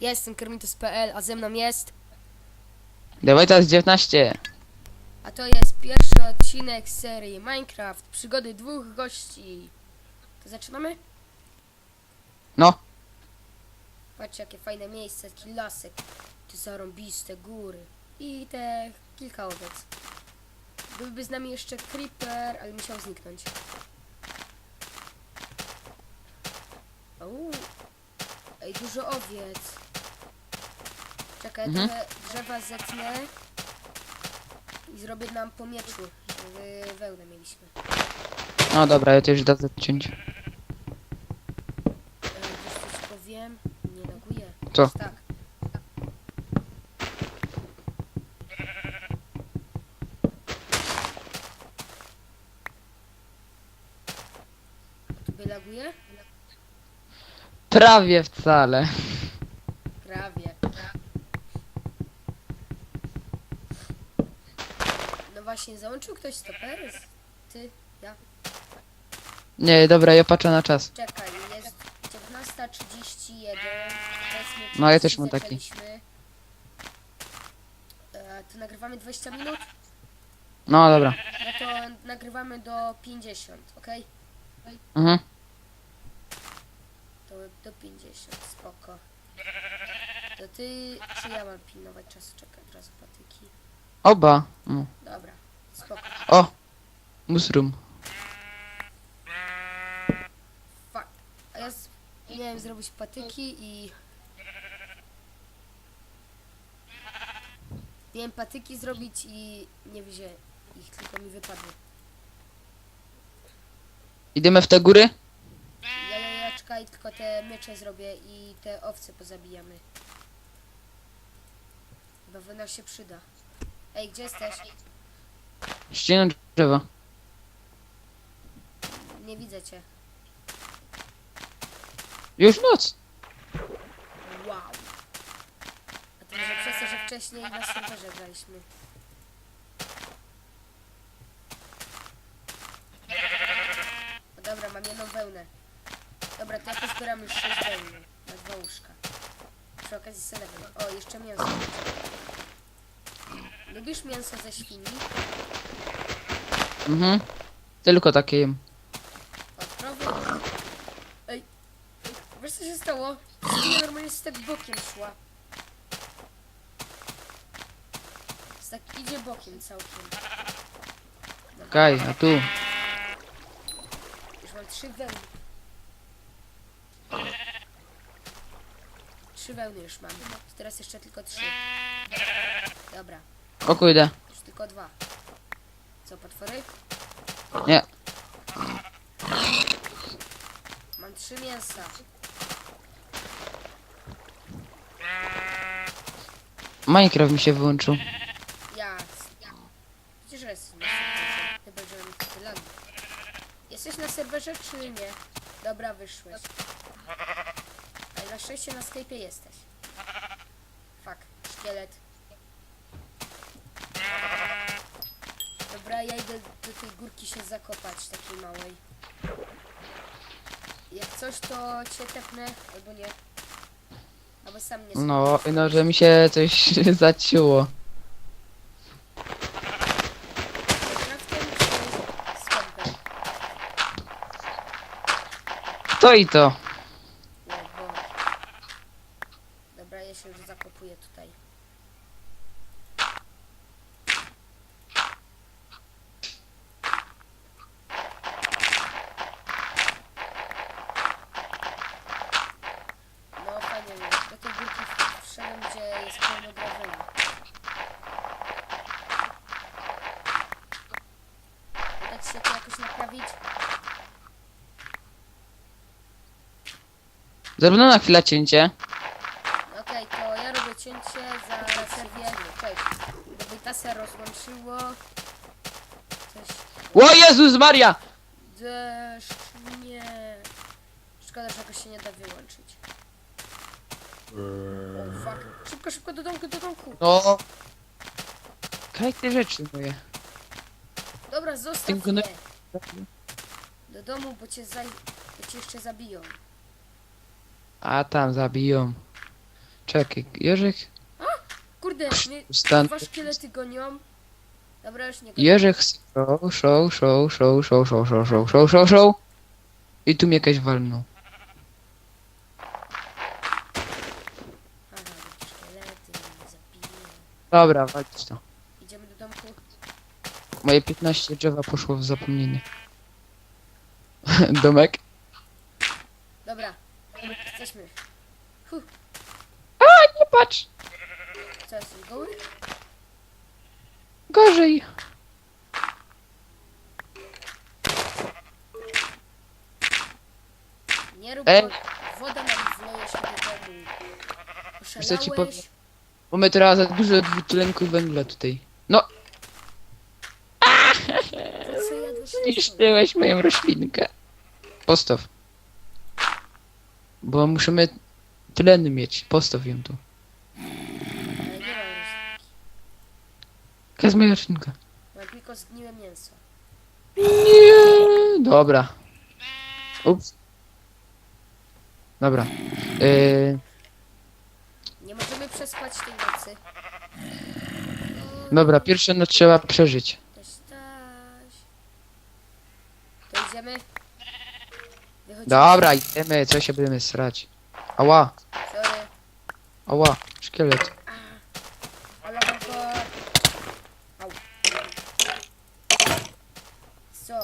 Ja jestem Kermitus.pl, a ze mną jest... Dawaj teraz 19. A to jest pierwszy odcinek serii Minecraft. Przygody dwóch gości. To zaczynamy? No, Patrzcie jakie fajne miejsce, taki lasek. Te zarąbiste góry. I te kilka owiec. Byłby z nami jeszcze Creeper, ale musiał zniknąć. Uuu. Ej, dużo owiec. Czekaj, Mhm. trochę drzewa zetnę. I zrobię nam po mieczu, żeby wełnę mieliśmy. no dobra, ja to już da zaciąć. E, Wiesz co ci powiem? Nie neguję. Co? Tak. Tu wylaguje? Prawie wcale. Prawie. No właśnie, załączył ktoś stopery? Ty, ja. Nie, dobra, ja patrzę na czas. Czekaj, jest 19.31. Powiedzmy, No, ja też mam taki. zaczęliśmy. E, to nagrywamy 20 minut? No dobra. No to nagrywamy do 50, ok? Mhm. To do 50, spoko. To ty, czy ja mam pilnować czasu? Czekaj, od razu patyki. Oba. No. Dobra, spoko. O! Musrum. Fuck. A ja z... miałem zrobić patyki i... Miałem patyki zrobić i nie wziąłem ich, tylko mi wypadły. Idziemy w te góry? Ja, ja, ja czekaj, tylko te miecze zrobię i te owce pozabijamy. Bo wona się przyda. Ej, gdzie jesteś? Ścinam drzewa. Nie widzę cię. Już noc. Wow. A to może przez to, że wcześniej na serwerze graliśmy. No dobra, mam jedną wełnę. Dobra, to ja pozbieram już 6 wełny na dwa łóżka. Przy okazji selewem. O, jeszcze mięso. Lubisz mięso ze świni? Mhm. Tylko takie jem. Od krowy? Ej, ej, wiesz co się stało? Świnia normalnie z tak bokiem szła. Z tak idzie bokiem całkiem. Kaj, a tu. już mam trzy wełny. Trzy wełny już mam. To teraz jeszcze tylko trzy. Dobra, O kurde. już tylko dwa. Co, potwory? Nie. Mam trzy mięsa. Minecraft mi się wyłączył. Chyba, że. Jesteś na serwerze czy nie? Dobra, wyszłeś. Ale na szczęście na Skype'ie jesteś. Fuck, szkielet. Dobra, ja idę do tej górki się zakopać, takiej małej. Jak coś, to cię tepnę, albo nie. Albo sam nie No, no, że mi się coś zacięło. Minecraftem czy z kompem? To i to. O Boże. Dobra, ja się już zakopuję tutaj. No fajnie, do tej górki wszedłem, gdzie jest pełno grawelu. Uda ci się to jakoś naprawić? Zrobiono na chwilę cięcie. Okej, to ja robię cięcie za serwię. Cześć. Gdyby ta se rozłączyło. Coś. O Jezus Maria! Deszcz, nie. Szkoda, że jakoś się nie da wyłączyć. O fuck. Szybko, szybko do domku, do domku. No. Kaj te rzeczy moje. Dobra, zostaw mnie. na- Do domu, bo cię, zaj... bo cię jeszcze zabiją. A tam zabiją. Czekaj, Jerzek, Kurde, mnie stan. dwa szkielety gonią. Dobra, już nie gonią. Jerzek, show, show, show, show, show, show, show, show, show, show, show. I tu mnie jakaś walnął. Aha, szkielety, zabiją. Dobra, walić to. Idziemy do domku. Moje 15 drzewa poszło w zapomnienie. Domek? Jesteśmy. Nie patrz! Co jest goły? Gorzej. Nie rób Ej. wo- Woda nam wleje się do domu. co ci? Oszalałeś? Bo my teraz za dużo dwutlenku węgla tutaj. No, Co jadłeś? zniszczyłeś moją roślinkę. Postaw. Bo musimy tlen mieć. Postaw ją tu. Jaka jest moja roślinka? Mam tylko zgniłe mięso. Nie. Dobra. Ups. Dobra. Yy, Nie możemy przespać tej nocy. dobra, pierwsze no trzeba przeżyć. Taś, taś. To idziemy? Wychodzimy. Dobra, idziemy, co się będziemy srać. Ała, Sorry. ała, szkielet. Ale mam go... Au. Co?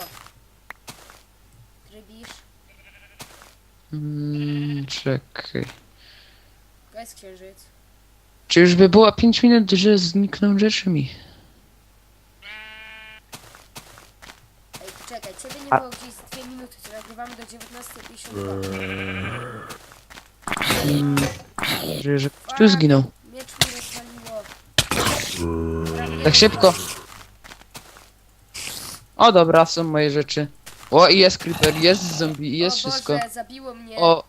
Trybisz? Mm, czekaj. To jest księżyc. Czy już by było 5 minut, że znikną rzeczy mi? Ej, czekaj, ciebie nie A- było gdzieś z 2 minuty, to nagrywamy do 19.52. Mm, że, że tu zginął. Miecz mi rozwaliło. Prawie- Tak szybko. O dobra, są moje rzeczy. O i jest creeper, jest zombie, i jest o wszystko. Boże, zabiło mnie. O,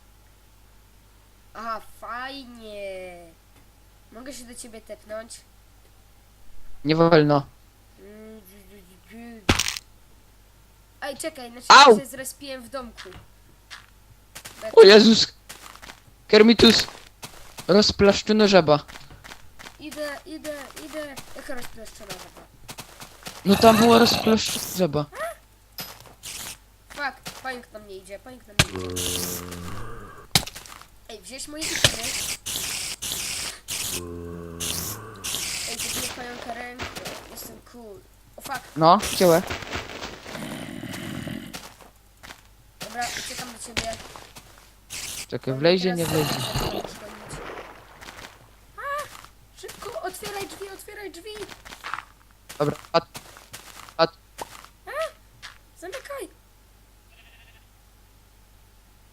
Aha, fajnie. Mogę się do ciebie tepnąć? nie wolno. Ej, czekaj, na Au! się zrespiłem w domku. Tak, O Jezus. Kermitus. Rozplaszczono żaba. Idę, idę, idę. Jaka rozpleszczona żaba? No tam była rozplaszczona żaba. Fuck, pająk na mnie idzie, pająk na mnie idzie. Ej, wziąłeś moje itemy? Ej, zabiję pająka ręką. Jestem cool. O fuck, No, chciałem. dobra, Czekaj, wlezie, nie wlezie. A! Szybko, otwieraj drzwi, otwieraj drzwi! Dobra, a Zamykaj!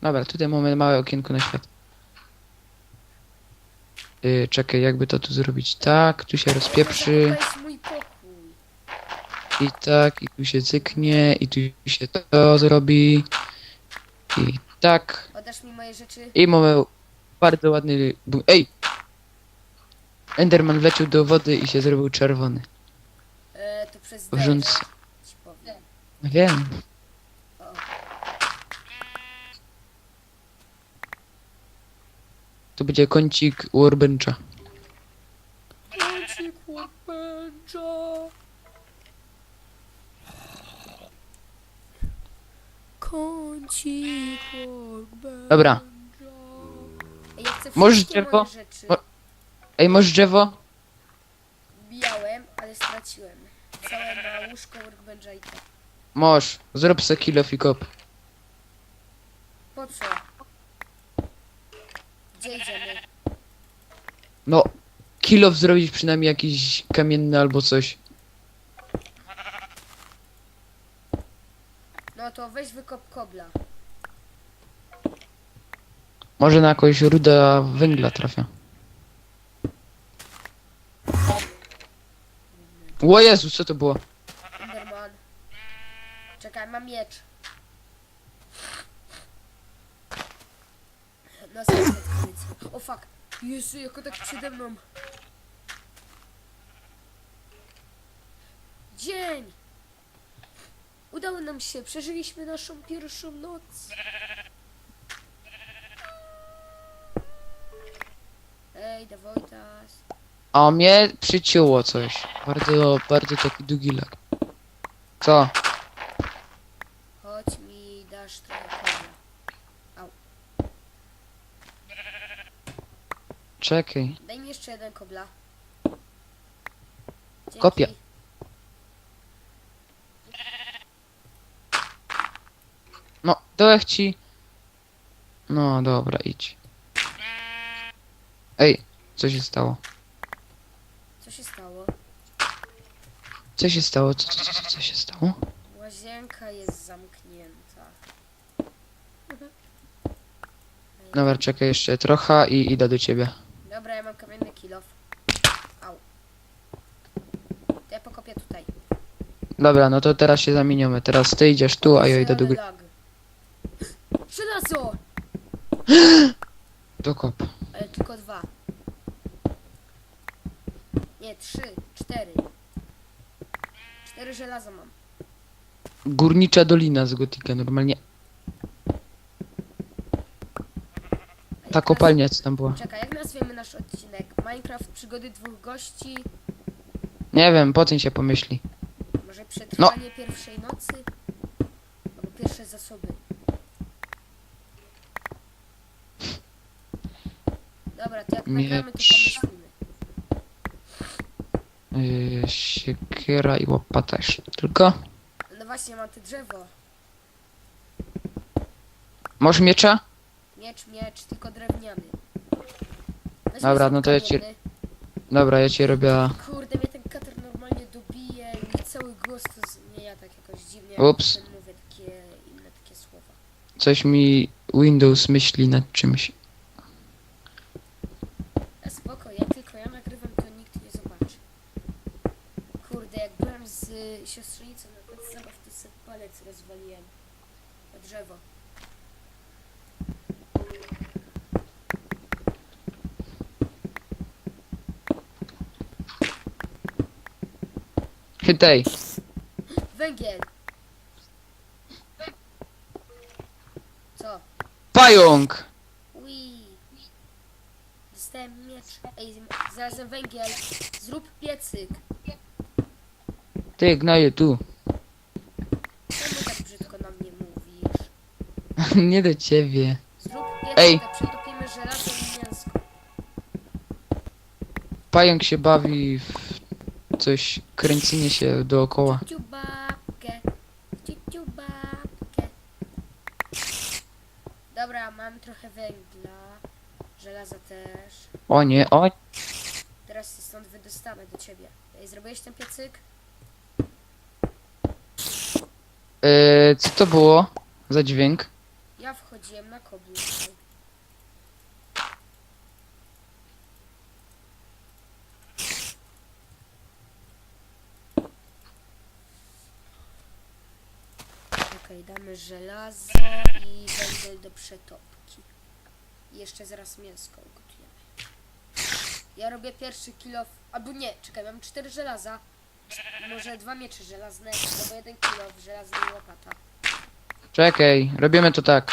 Dobra, tutaj mamy małe okienko na świat. Yy, czekaj, jakby to tu zrobić tak, tu się rozpieprzy, To jest mój pokój. i tak, i tu się cyknie, i tu się to zrobi, i tak, Oddasz mi moje rzeczy? i mamy bardzo ładny... bu- Ej! Enderman wleciał do wody i się zrobił czerwony. E, to przez Wrząc... deszcz ci powiem. Wiem. O. Tu będzie kącik workbencha. Kącik workbencha. Kącik workbencha. Dobra. Ja chcę Możesz wszystkie drzewo? moje rzeczy. Mo- Ej, masz drzewo? Bijałem, ale straciłem. Całe na łóżko workbencha i tak. Możesz. Zrób se kill off i kop. Po co? Gdzie idziemy? No, kill off zrobić przynajmniej jakiś kamienny albo coś. To weź wykop kobla. Może na jakąś ruda węgla trafia. O Jezu, co to było? Enderman. Czekaj, mam miecz. Na koniec. O fuck. Jezu, jako tak przede mną. Dzień! Udało nam się, przeżyliśmy naszą pierwszą noc. Wojda, Wojtas. A mnie przycięło coś. Bardzo, bardzo taki długi lag. Co? Chodź mi, dasz trochę kobla. Czekaj. Daj mi jeszcze jeden kobla. Dzięki. Kopia. Dałeś ci. No dobra, idź. Ej, co się stało? Co się stało? Co się stało? Co, co, co, co się stało? Łazienka jest zamknięta. Dobra, czekaj jeszcze trochę i idę do ciebie. Dobra, ja mam kamienny kilof. Au. To ja pokopię tutaj. Dobra, no to teraz się zamieniamy. Teraz ty idziesz tu, a ja idę do lag. Żelazo! Dokop. Ale tylko dwa. Nie, trzy, cztery. Cztery żelaza mam. Górnicza dolina z Gotika, normalnie. A jak Ta kopalnia co tam była. Czekaj, jak nazwiemy nasz odcinek? Minecraft przygody dwóch gości. Nie wiem, po tym się pomyśli. Może przetrwanie pierwszej nocy? Albo pierwsze zasoby. Miecz. nagramy, to pomyślimy. Yy, siekiera i łopata jeszcze tylko. No właśnie, mam te drzewo. Masz miecza? Miecz, miecz, tylko drewniany. Weźmy Dobra, sobie no to ja ci- kamienny. Dobra, ja ci robię... Kurde, mnie ten kater normalnie dobije i cały głos to zmienia tak jakoś dziwnie. jak Ups. potem Mówię takie inne takie słowa. Coś mi Windows myśli nad czymś. A spoko, jak tylko ja nagrywam, to nikt nie zobaczy. Kurde, jak byłem z y, siostrzenicą na placu zabaw, to sobie palec rozwaliłem. O drzewo. Chytaj. Węgiel! Co? Pająk! Ui. Dostałem miecz. Ej, znalazłem węgiel. Zrób piecyk. Ty, gnoju, tu. Czemu tak brzydko na mnie mówisz? Nie do ciebie. Zrób Ej. to przetopimy żelazo i mięsko. Pająk się bawi w coś, kręcenie się dookoła. Ciu babkę, ciu babkę. Dobra, mam trochę węgla. Żelaza też. O nie, o Teraz się stąd wydostanę do ciebie. Ej, zrobiłeś ten piecyk? Yy, co to było za dźwięk? Ja wchodziłem na koblu. Okej, damy żelazo i węgiel do przetopki. Jeszcze zaraz mięsko ugotujemy. Ja robię pierwszy kilo, albo nie, czekaj, mam cztery żelaza. Może dwa miecze żelazne, albo jeden kilo żelazny i łopata. Czekaj, robimy to tak.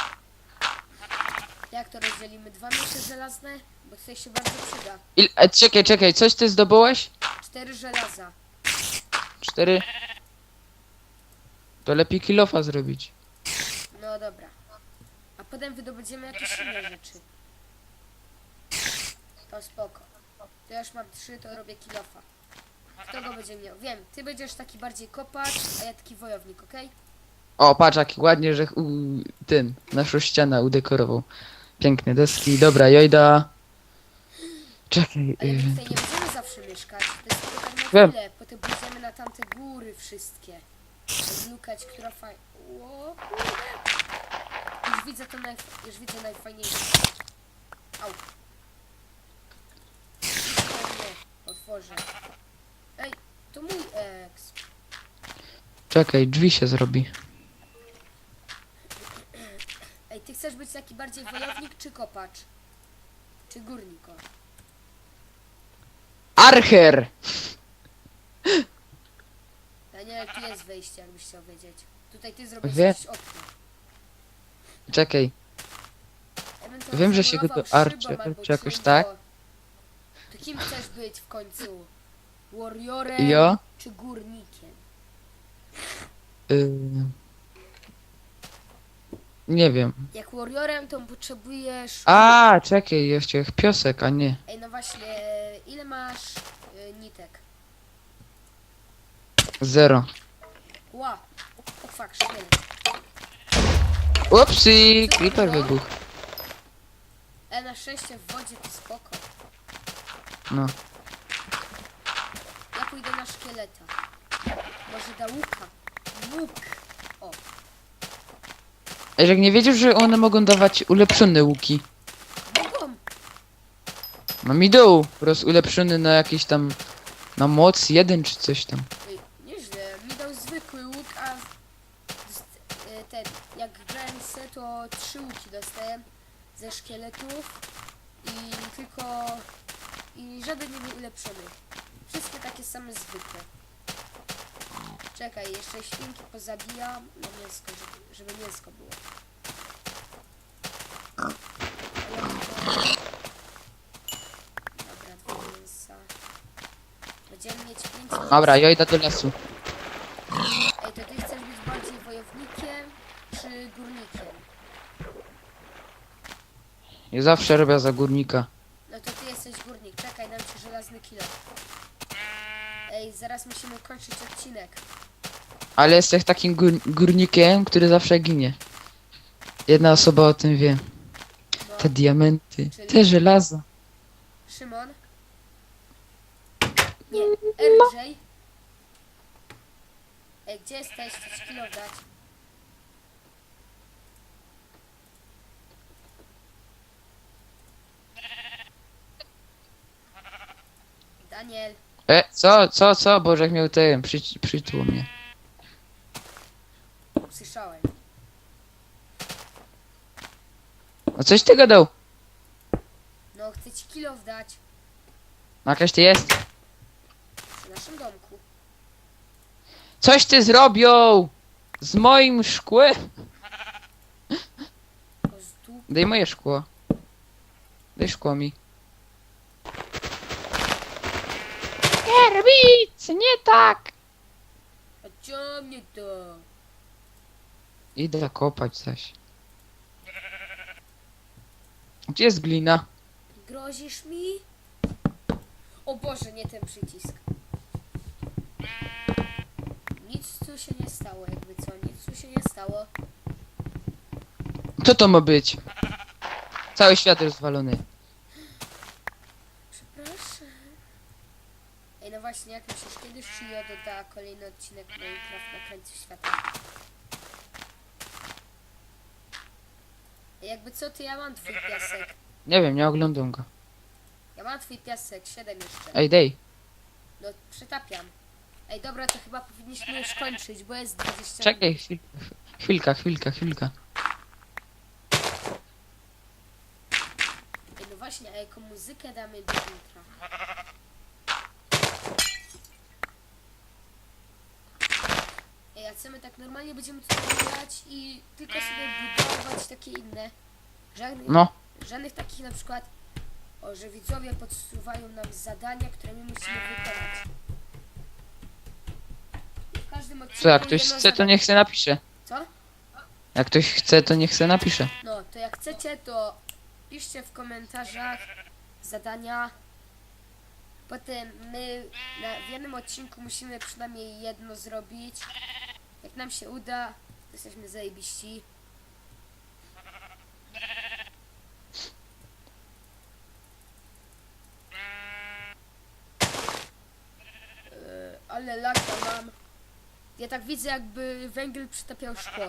Jak to rozdzielimy? Dwa miecze żelazne? Bo tutaj się bardzo przyda. Il, e, czekaj, czekaj, coś ty zdobyłeś? Cztery żelaza. Cztery? To lepiej kilofa zrobić. No dobra. A potem wydobędziemy jakieś inne rzeczy. To spoko. To ja już mam trzy, to robię kilofa. Kto go będzie miał? Wiem, ty będziesz taki bardziej kopacz, a ja taki wojownik, okej? O, patrz jaki ładnie, że u, ten, naszą ścianę udekorował. Piękne deski, dobra, jojda. Czekaj, Ale my tutaj nie będziemy zawsze mieszkać. To jest tylko tak na Wiem. chwilę. Potem pójdziemy na tamte góry wszystkie. Zlukać, która fajna. O, kurde. Już widzę to najf... Już widzę najfajniejsze. Au. O nie, otworzę. Czekaj, drzwi się zrobi. Ej, ty chcesz być taki bardziej wojownik czy kopacz? Czy górniko? Archer! Daniel, tu jest wejście, jakbyś chciał wiedzieć. Tutaj ty zrobisz Wie- jakieś okno. Czekaj, Ewentualnie Wiem, że się go zamurował to Archer, szybą albo czy jakoś tak. To kim chcesz być w końcu? Warriorem Ja? czy górnikiem? Y... Nie wiem. Jak warriorem to potrzebujesz... A, czekaj, jeszcze piosek, a nie. Ej, no właśnie, ile masz y, nitek? Zero. Ła! O fuck, szkielet. Upsi, creeper wybuchł. E, na szczęście w wodzie to spoko. No. Pójdę na szkieleta. Może da łuka. Łuk! O, jak nie wiedział, że one mogą dawać ulepszone łuki. mogą! Mam i dół, roz ulepszony na jakiś tam... Na moc jeden czy coś tam. Ej, nieźle, mi dał zwykły łuk, a z- y, ten, jak grałem se, to trzy łuki dostałem ze szkieletów i tylko i żaden nie był ulepszony. Wszystkie takie same zwykłe. Czekaj, jeszcze świnki pozabijam na mięsko, żeby, żeby mięsko było. Dobra, dwa mięsa. Będziemy mieć pięć Dobra, ja idę do lasu. Ej, to ty chcesz być bardziej wojownikiem czy górnikiem? Ja zawsze robię za górnika. No to ty jesteś górnik. Czekaj, dam ci żelazny kilo. Ej, zaraz musimy kończyć odcinek. Ale jesteś takim gór górnikiem, który zawsze ginie. Jedna osoba o tym wie. No, Te diamenty, Czyli- te żelazo. Szymon? Nie, RJ? Ej, gdzie jesteś? Chcę ci kilo dać. Daniel, E, co, co, co? Bożek miał ten, przy, przytuło mnie. słyszałem. No coś ty gadał? No, chcę ci kilo dać No jakaś ty jest? przy naszym domku. Coś ty zrobił! Z moim szkłem? O, z dupy. Daj moje szkło. Daj szkło mi. Nie robić! Nie tak! A co mnie to? Idę kopać coś. Gdzie jest glina? Grozisz mi? O Boże, nie ten przycisk. Nic tu się nie stało, jakby co, nic tu się nie stało. Co to ma być? Cały świat rozwalony. Ej, no właśnie, jak myślisz, kiedy Shio doda kolejny odcinek Minecraft na krańcu świata? Ej, jakby co, to ja mam twój piasek. Nie wiem, nie oglądam go. Ja mam twój piasek, 7 jeszcze. Ej, dej. No, przetapiam. Ej, dobra, to chyba powinniśmy już kończyć, bo jest 20 Czekaj, chwil, chwilka, chwilka, chwilka. Ej, no właśnie, a jaką muzykę damy do intra? My tak normalnie będziemy tutaj grać i tylko sobie budować takie inne? Żadnych, No, żadnych takich na przykład, o, że widzowie podsuwają nam zadania, które my musimy wykonać. I w każdym odcinku co jak ktoś jedno chce, to zadanie. niech se napisze. Co? Jak ktoś chce, to niech se napisze. No, to jak chcecie, to piszcie w komentarzach zadania. Potem my na, w jednym odcinku musimy przynajmniej jedno zrobić. Jak nam się uda, to jesteśmy zajebiści. Yy, ale lata mam. Ja tak widzę, jakby węgiel przytapiał szkło.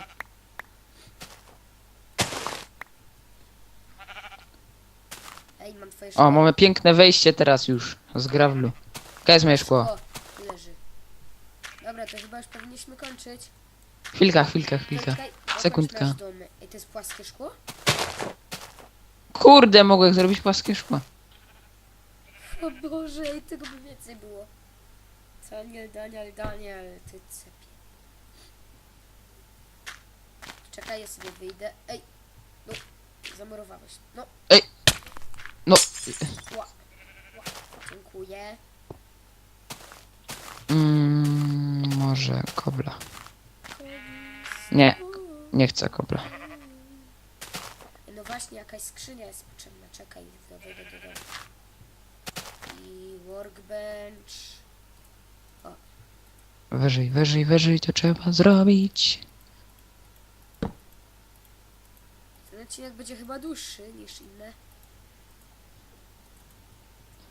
Ej, mam twoje szkło. O, mamy piękne wejście teraz już. Z grawlu. Gdzie jest moje szkło? O, to chyba już powinniśmy kończyć. Chwilka, chwilka, chwilka. Czekaj, zobacz Sekundka. nasz dom. Ej, to jest płaskie szkło? Kurde, mogłem zrobić płaskie szkło. O Boże, ej, tego by więcej było. Daniel, Daniel, Daniel, ty cepie. Czekaj, ja sobie wyjdę. Ej, no, zamurowałeś. No, No, ła, ła. Dziękuję. Mm, może kobla. Nie, nie chcę kobla. No właśnie, jakaś skrzynia jest potrzebna. Czekaj, wejdę do domu. I workbench. Wyżej, wyżej, wyżej to trzeba zrobić. Ten odcinek będzie chyba dłuższy niż inne.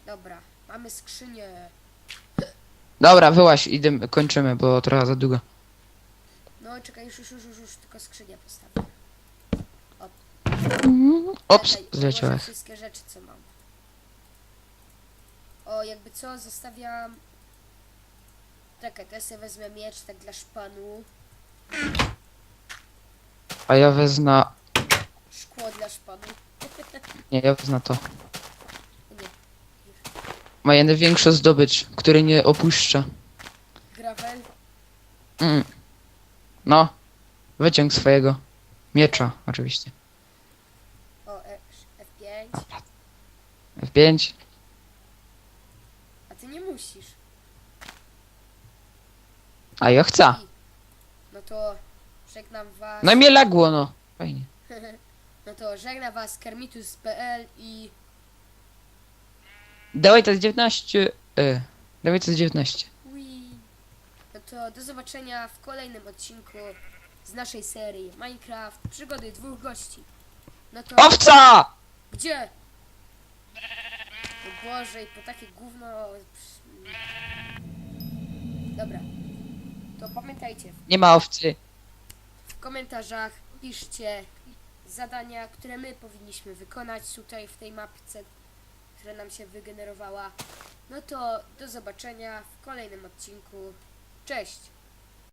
Dobra, mamy skrzynię. Dobra, wyłaź, idziemy, kończymy, bo trochę za długo. No czekaj, już, już, już, już, już tylko skrzynię postawię. Ops, Czekaj, ułożę zleciałeś. wszystkie rzeczy, co mam. O, jakby co, zostawiam... Czekaj, ja sobie wezmę miecz tak dla szpanu. A ja wezmę... Szkło dla szpanu. Nie, ja wezmę to. Moja największa zdobycz, który nie opuszcza. gravel. Mm. No, wyciąg swojego miecza, oczywiście. O, e, F5. F5. A ty nie musisz. A ja chcę. No to żegnam was. No i mnie lagło, no. Fajnie. No to żegna was Kermitus.pl i Dawaj to z 19. E, dawaj to z 19. Wii. No to do zobaczenia w kolejnym odcinku z naszej serii Minecraft Przygody dwóch gości. No to Owca! gdzie? O Boże, i po takie gówno. Dobra. To pamiętajcie, Nie ma owcy. w komentarzach piszcie zadania, które my powinniśmy wykonać tutaj w tej mapce, która nam się wygenerowała. No to do zobaczenia w kolejnym odcinku. Cześć!